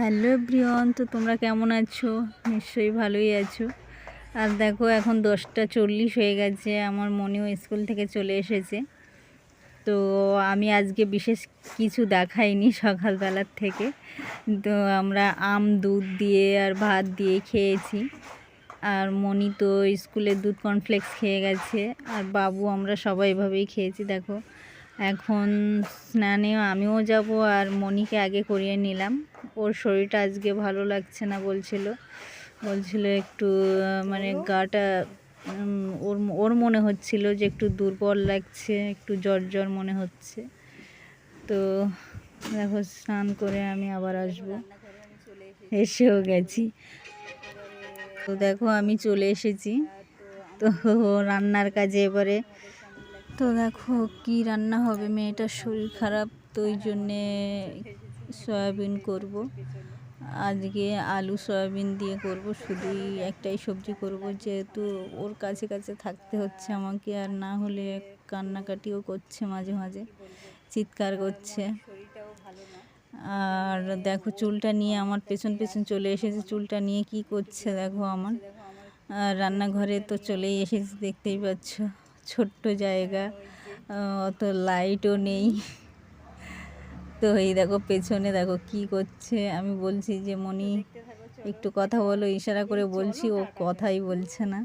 Hello Brian তো তোমরা কেমন আছো? নিশ্চয়ই ভালোই আছো। আর দেখো, এখন দশটা চল্লিশ হয়ে গেছে, আমার মনেও স্কুল থেকে চলে এসেছে। তো আমি আজকে বিশেষ কিছু দেখাইনি সকালবেলার থেকে। তো আমরা আম, দুধ দিয়ে আর ভাত দিয়ে খেয়েছি। আর মনি তো স্কুলে দুধ কর্নফ্লেক্স খেয়ে গেছে, আর বাবু আমরা সবাই এভাবেই খেয়েছি, দেখো। এখন স্নানে আমিও যাব আর মনিকে আগে করিয়ে নিলাম। ওর শরীরটা আজকে ভালো লাগছে না বলছিল। বলছিল একটু মানে গাটা ওর ওর মনে হচ্ছিল যে একটু দুর্বল লাগছে একটু জ্বর জ্বর মনে হচ্ছে। তো দেখো স্নান করে আমি আবার আসব। এসেও গেছি। তো দেখো আমি চলে এসেছি। তো রান্নার কাজে এবারে তো দেখো কি রান্না হবে? মেয়েটার শরীর খারাপ, তো ওই জন্যে সয়াবিন করব। আজকে আলু সয়াবিন দিয়ে করব, শুধুই একটাই সবজি করব। যেহেতু ওর কাছে কাছে থাকতে হচ্ছে আমাকে, আর না হলে কান্নাকাটিও করছে মাঝে মাঝে, চিৎকার করছে। আর দেখো চুলটা নিয়ে আমার পেছন পেছন চলে এসেছে, চুলটা নিয়ে কি করছে দেখো আমার। রান্নাঘরে তো চলেই এসেছে, দেখতেই পাচ্ছ। ছোট্ট জায়গা অত লাইটও নেই। তো এই দেখো পেছনে দেখো কি করছে। আমি বলছি যে মনি একটু কথা বলো ইশারা করে বলছি ও কথাই বলছে না।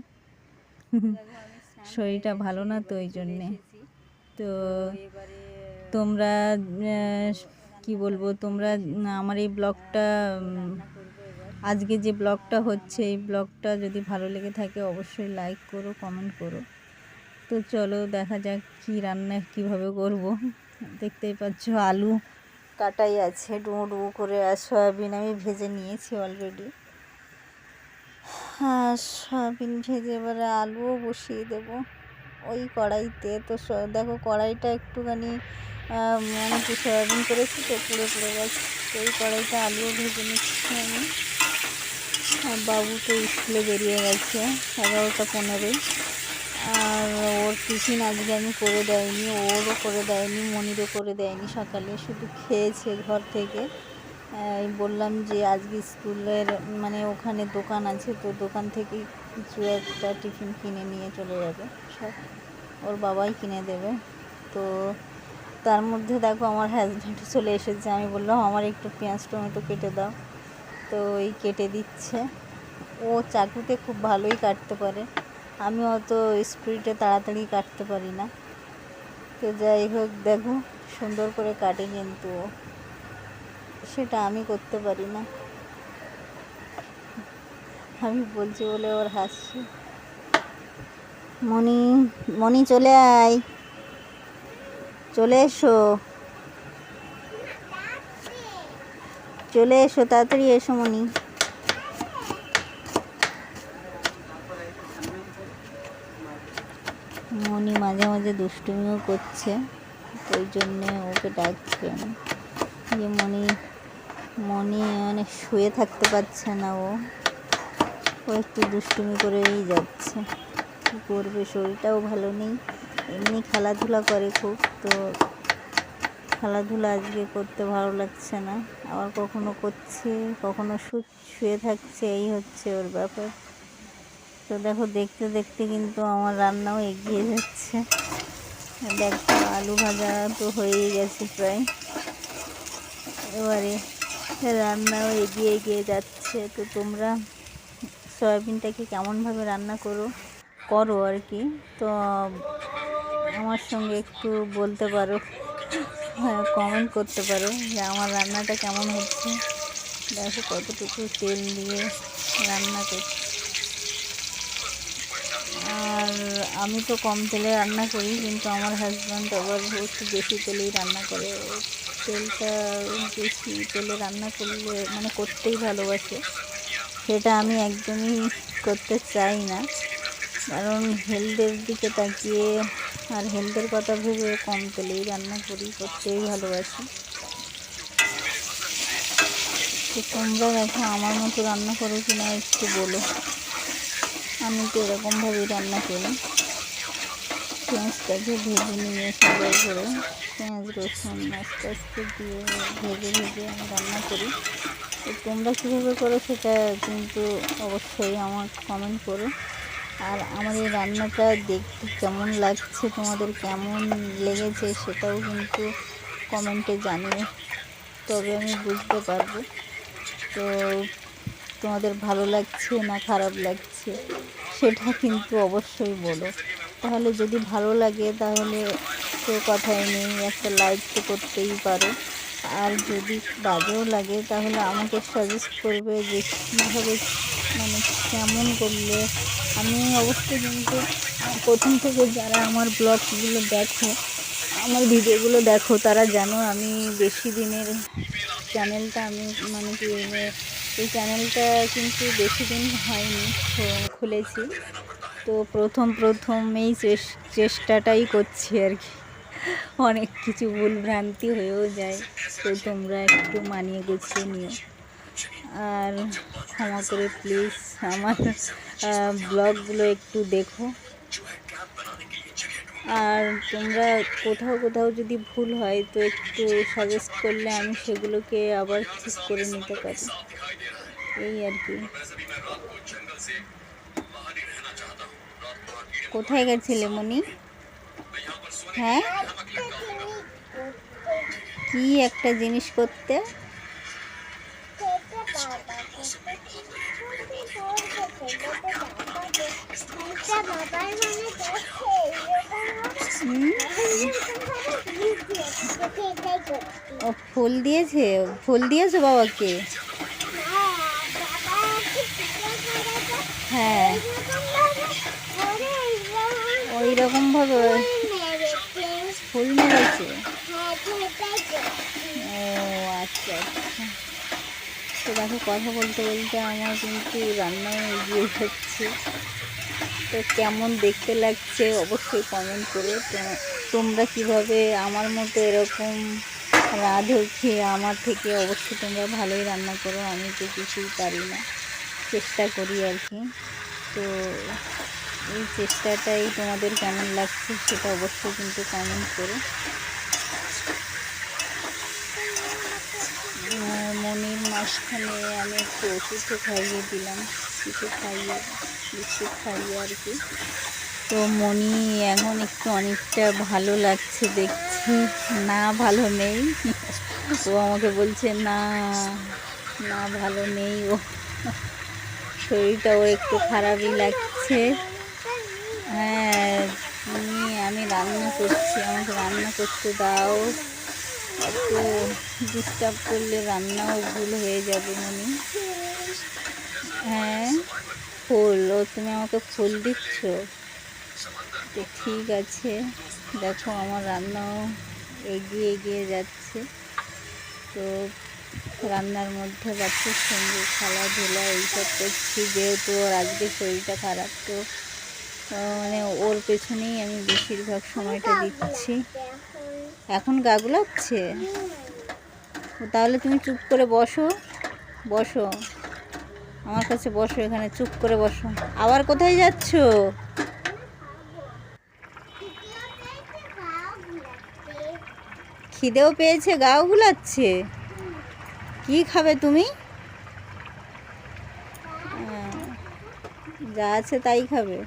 শরীরটা ভালো না তো ওই জন্যে। তো তোমরা কি বলব তোমরা আমার এই ব্লগটা আজকে যে ব্লগটা হচ্ছে এই ব্লগটা যদি ভালো লেগে থাকে অবশ্যই লাইক করো কমেন্ট করো। তো চলো দেখা যাক কি রান্না কীভাবে করব। দেখতেই পাচ্ছ আলু কাটাই আছে ডুমো ডুমো করে আর সয়াবিন আমি ভেজে নিয়েছি অলরেডি হ্যাঁ সয়াবিন ভেজে এবারে আলুও বসিয়ে দেব ওই কড়াইতে। তো দেখো কড়াইটা একটুখানি আহ, মানে সয়াবিন করেছি তো পুড়ে পুড়ে গেছে। তো এই কড়াইটা আলুও ভেজে নিচ্ছি আমি। আর বাবু তো স্কুলে বেরিয়ে গেছে এগারোটা পনেরোই আর ওর টিফিন আজকে আমি করে দেয়নি, ওরও করে দেয়নি, মনিরও করে দেয়নি। সকালে শুধু খেয়েছে ঘর থেকে। বললাম যে আজকে স্কুলের মানে ওখানে দোকান আছে, তো দোকান থেকে কিছু একটা টিফিন কিনে নিয়ে চলে যাবে। সব ওর বাবাই কিনে দেবে। তো তার মধ্যে দেখো আমার হাজব্যান্ড চলে এসেছে। আমি বললাম, আমার একটু পেঁয়াজ, টমেটো কেটে দাও। তো এই কেটে দিচ্ছে। ও চাকুতে খুব ভালোই কাটতে পারে। আমি অত স্পিডে তাড়াতাড়ি কাটতে পারি না। তো যাই হোক, দেখো, সুন্দর করে কাটে কিন্তু সেটা আমি করতে পারি না। আমি বলছি বলে ওর হাসছে। মনি মনি চলে আয়। চলে এসো। চলে এসো, তাড়াতাড়ি এসো মনি মনি মাঝে দুষ্টুমিও করছে তো ওই জন্যে ওকে ডাকছি যে মনি মনি মানে শুয়ে থাকতে পারছে না ও। ও একটু দুষ্টুমি করেই যাচ্ছে। কী করবে? শরীরটাও ভালো নেই। এমনি খেলাধুলা করে খুব, তো খেলাধুলা আজকে করতে ভালো লাগছে না। আবার কখনো করছে, কখনো শুয়ে থাকছে, এই হচ্ছে ওর ব্যাপার। তো দেখো, দেখতে দেখতে কিন্তু আমার রান্নাও এগিয়ে যাচ্ছে। দেখো, আলু ভাজা তো হয়েই গেছে প্রায়। এবারে রান্নাও এগিয়ে এগিয়ে যাচ্ছে। তো তোমরা সয়াবিনটাকে কেমনভাবে রান্না করো করো আর কি। তো আমার সঙ্গে একটু বলতে পারো হ্যাঁ কমেন্ট করতে পারো যে আমার রান্নাটা কেমন হচ্ছে। দেখো, কতটুকু তেল দিয়ে রান্না করছি। আর আমি তো কম তেলে রান্না করি, কিন্তু আমার হাজব্যান্ড আবার একটু বেশি তেলেই রান্না করে। তেলটা বেশি তেলে রান্না করলে মানে করতেই ভালোবাসে। সেটা আমি একদমই করতে চাই না। কারণ হেলথের দিকে তাকিয়ে আর হেলথের কথা ভেবে কম তেলেই রান্না করি, করতেই ভালোবাসি। তো তোমরা দেখো আমার মতো রান্না করো কি না একটু বলো। আমি তো এরকমভাবেই রান্না করি। পেঁয়াজটাকে ভেজে নিয়ে সুন্দর করে পেঁয়াজ, রসুন আস্তে আস্তে দিয়ে ভেজে ভেজে আমি রান্না করি। তো তোমরা কীভাবে করো সেটা কিন্তু অবশ্যই আমার কমেন্ট করো। আর আমার এই রান্নাটা দেখতে কেমন লাগছে, তোমাদের কেমন লেগেছে সেটাও কিন্তু কমেন্টে জানিয়ে তবে আমি বুঝতে পারব। তো তোমাদের ভালো লাগছে না খারাপ লাগছে? সেটা কিন্তু অবশ্যই বলো। তাহলে যদি ভালো লাগে তাহলে তো কথাই নেই, একটা লাইক তো করতেই পারো। আর যদি বাজেও লাগে তাহলে আমাকে সাজেস্ট করবে যে কীভাবে মানে কেমন করলে। আমি অবশ্যই কিন্তু প্রথম থেকে যারা আমার ব্লগগুলো দেখো, আমার ভিডিওগুলো দেখো, তারা জানো আমি বেশি দিনের চ্যানেলটা আমি মানে কি এ- এই চ্যানেলটা কিন্তু বেশি দিন হয়নি খুলেছি। তো প্রথম প্রথমেই চেস- চেষ্টাটাই করছি আর কি। অনেক কিছু ভুল ভ্রান্তি হয়েও যায়, তো তোমরা একটু মানিয়ে গুছিয়ে নিও। আর ক্ষমা করে প্লিজ আমার ব্লগগুলো একটু দেখো। আর তোমরা কোথাও কোথাও যদি ভুল হয়, তো একটু সাজেস্ট করলে আমি সেগুলোকে আবার ঠিক করে নিতে পারি। এই আর কি। কোথায় গেছিলে, মনি? হ্যাঁ? কি একটা জিনিস করতে? ও ফুল দিয়েছে? ফুল দিয়েছ বাবাকে? হ্যাঁ। ওই রকম ভাবে ফুল মেরেছে। ও আচ্ছা আচ্ছা। তো দেখো কথা বলতে বলতে আমার কিন্তু রান্নাও এগিয়ে যাচ্ছে তো কেমন দেখতে লাগছে অবশ্যই কমেন্ট করে তোমরা কীভাবে আমার মতো এরকম রাঁধো খেয়ে আমার থেকে অবশ্যই তোমরা ভালোই রান্না করো, আমি তো কিছুই পারি না। চেষ্টা করি আর কি। তো এই চেষ্টাটাই তোমাদের কেমন লাগছে সেটা অবশ্যই কিন্তু কমেন্ট করো আর মনির মাঝখানে আমি একটু ওষুধও খাইয়ে দিলাম, কিছু খাইয়ে, বিস্কুট খাইয়ে আর কি। তো মনি এখন একটু অনেকটা ভালো লাগছে দেখছি। না, ভালো নেই। ও আমাকে বলছে, না না, ভালো নেই ও। শরীরটা ওর একটু খারাপই লাগছে। হ্যাঁ আমি রান্না করছি, আমাকে রান্না করতে দাও। এত ডিস্টার্ব করলে রান্নাও ভুল হয়ে যাবে মনি। হ্যাঁ ফুল ও তুমি আমাকে ফুল দিচ্ছ? তো ঠিক আছে, দেখো আমার রান্নাও এগিয়ে এগিয়ে যাচ্ছে। তো রান্নার মধ্যে বাচ্চার সঙ্গে খেলাধুলা, এইসব করছি, যেহেতু ওর আজকে শরীরটা খারাপ, তো মানে ওর পেছনেই আমি বেশিরভাগ সময়টা দিচ্ছি। এখন গা গুলাচ্ছে? তাহলে তুমি চুপ করে বসো। বসো। আমার কাছে বসো, এখানে চুপ করে বসো। আবার কোথায় যাচ্ছ? খিদেও পেয়েছে, গাও গুলাচ্ছে? কি খাবে তুমি? যা আছে তাই খাবে।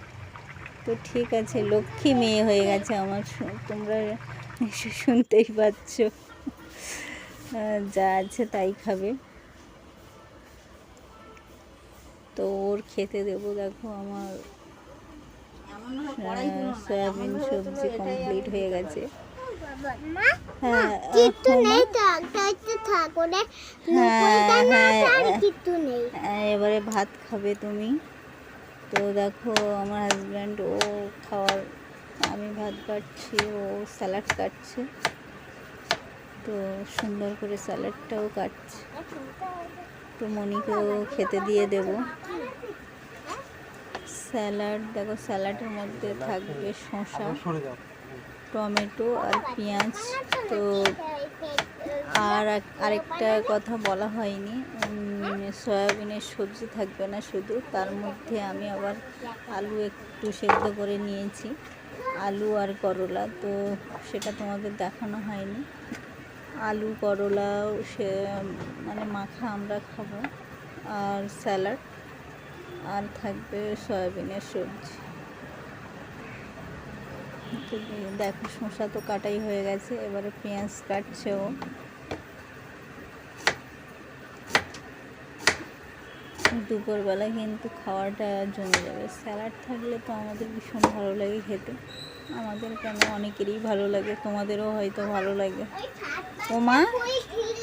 তো ঠিক আছে, লক্ষ্মী মেয়ে হয়ে গেছে আমার তোমরা শুনতেই পাচ্ছ। যা আছে তাই খাবে। তো ওর খেতে দেবো দেখো আমার সয়াবিন সবজি কমপ্লিট হয়ে গেছে। হ্যাঁ হ্যাঁ, হ্যাঁ। এবারে ভাত খাবে তুমি। তো দেখো আমার হাজব্যান্ড ও খাওয়ার আমি ভাত কাটছি ও স্যালাড কাটছে। তো সুন্দর করে স্যালাডটাও কাটছে। তো মনিকেও খেতে দিয়ে দেব। স্যালাড দেখো স্যালাডের মধ্যে থাকবে শসা টমেটো আর পেঁয়াজ। তো আর আরেকটা কথা বলা হয়নি। সয়াবিনের সবজি থাকবে না শুধু তার মধ্যে আমি আবার আলু একটু সেদ্ধ করে নিয়েছি। আলু আর করলা, তো সেটা তোমাদের দেখানো হয়নি। আলু করলাও সে মানে মাখা আমরা খাব, আর স্যালাড, আর থাকবে সয়াবিনের সবজি। দেখো, শসা তো কাটাই হয়ে গেছে, এবারে পেঁয়াজ কাটছে দুপুরবেলা কিন্তু খাওয়াটা জমে যাবে। স্যালাড থাকলে তো আমাদের ভীষণ ভালো লাগে খেতে। আমাদের কেন অনেকেরই ভালো লাগে তোমাদেরও হয়তো ভালো লাগে। ও মা?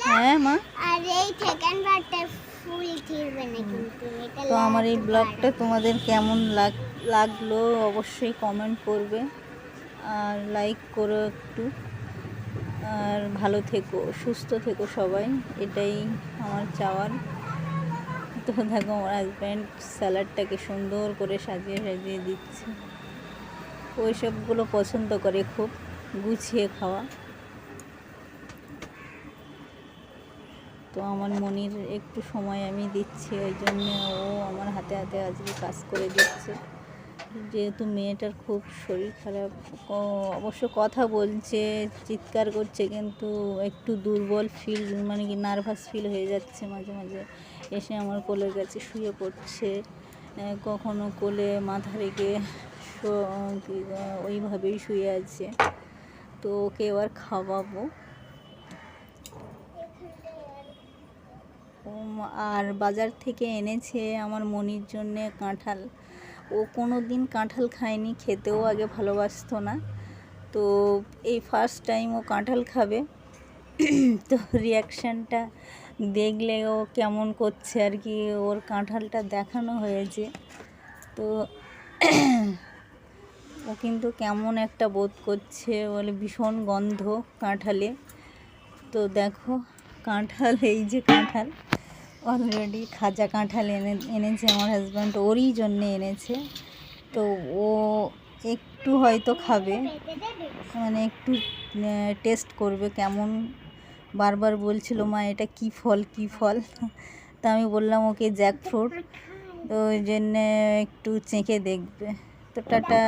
হ্যাঁ মা? আর এই সেকেন্ড পার্টটা ফুল ছিড়বে না কিন্তু এটা তো আমার এই ব্লগটা তোমাদের কেমন লাগ লাগল অবশ্যই কমেন্ট করবে। আর লাইক করো একটু। আর ভালো থেকো সুস্থ থেকো সবাই। এটাই আমার চাওয়ার। তো দেখো আমার হাজব্যান্ড স্যালাডটাকে সুন্দর করে সাজিয়ে সাজিয়ে দিচ্ছে। ওই সবগুলো পছন্দ করে খুব, গুছিয়ে খাওয়া। তো আমার মনির একটু সময় আমি দিচ্ছি, ওই জন্য ও আমার হাতে হাতে আজকে কাজ করে দিচ্ছে। যেহেতু মেয়েটার খুব শরীর খারাপ অবশ্য কথা বলছে, চিৎকার করছে, কিন্তু একটু দুর্বল ফিল মানে কি নার্ভাস ফিল হয়ে যাচ্ছে মাঝে মাঝে। এসে আমার কোলের কাছে শুয়ে পড়ছে। কখনো কোলে মাথা রেখে ওইভাবেই শুয়ে আছে। তো ওকে এবার খাওয়াবো। আর বাজার থেকে এনেছে আমার মনির জন্যে কাঁঠাল। ও কোনো দিন কাঁঠাল খায়নি, খেতেও আগে ভালোবাসতো না। তো এই ফার্স্ট টাইম ও কাঁঠাল খাবে। তো রিয়াকশানটা দেখলে ও কেমন করছে আর কি, ওর কাঁঠালটা দেখানো হয়েছে। তো ও কিন্তু কেমন একটা বোধ করছে, বলে ভীষণ গন্ধ কাঁঠালে। তো দেখো, কাঁঠাল, এই যে কাঁঠাল অলরেডি খাজা কাঁঠাল এনে, এনেছে আমার হাজব্যান্ড ওরই জন্যে এনেছে। তো ও একটু হয়তো খাবে মানে একটু টেস্ট করবে কেমন বারবার বলছিল, মা, এটা কি ফল কি ফল? তা আমি বললাম, ওকে জ্যাক ফ্রুট তো ওই জন্যে একটু চেঁকে দেখবে। তো টাটা।